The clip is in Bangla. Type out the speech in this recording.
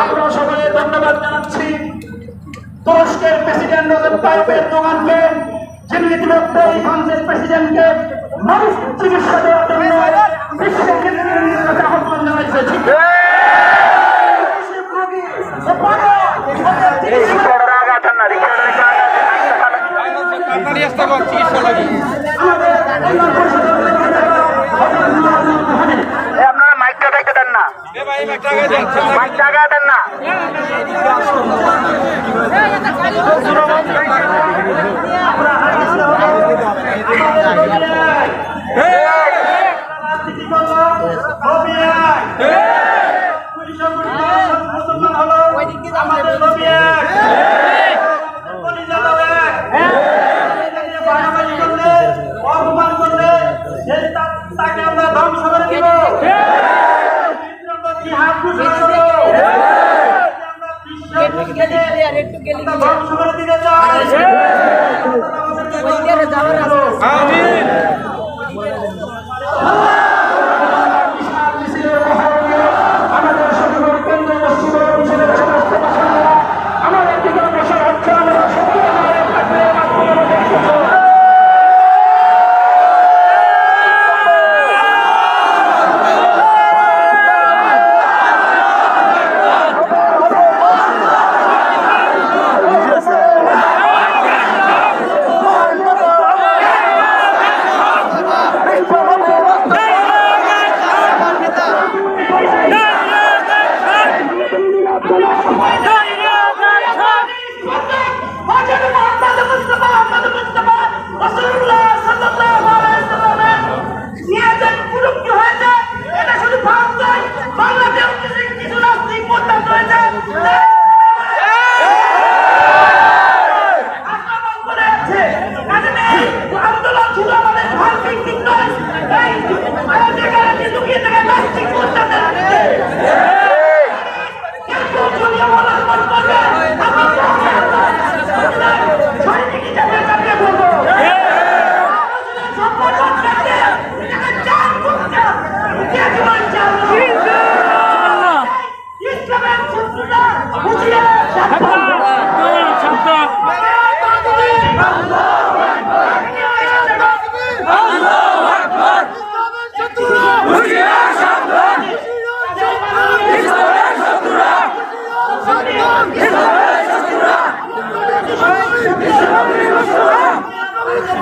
আমরা সকলে ধন্যবাদ জানাচ্ছি। তুরস্কের প্রেসিডেন্ট রজব তাইপের দোকানকে ইতিমধ্যে এই ফ্রান্সের প্রেসিডেন্টকে মানুষ চিকিৎসা দেওয়ার জন্য বিশ্বের আহ্বান জানাইছে। পাঁচ টাকা দেন না আমাদের তোলা সময়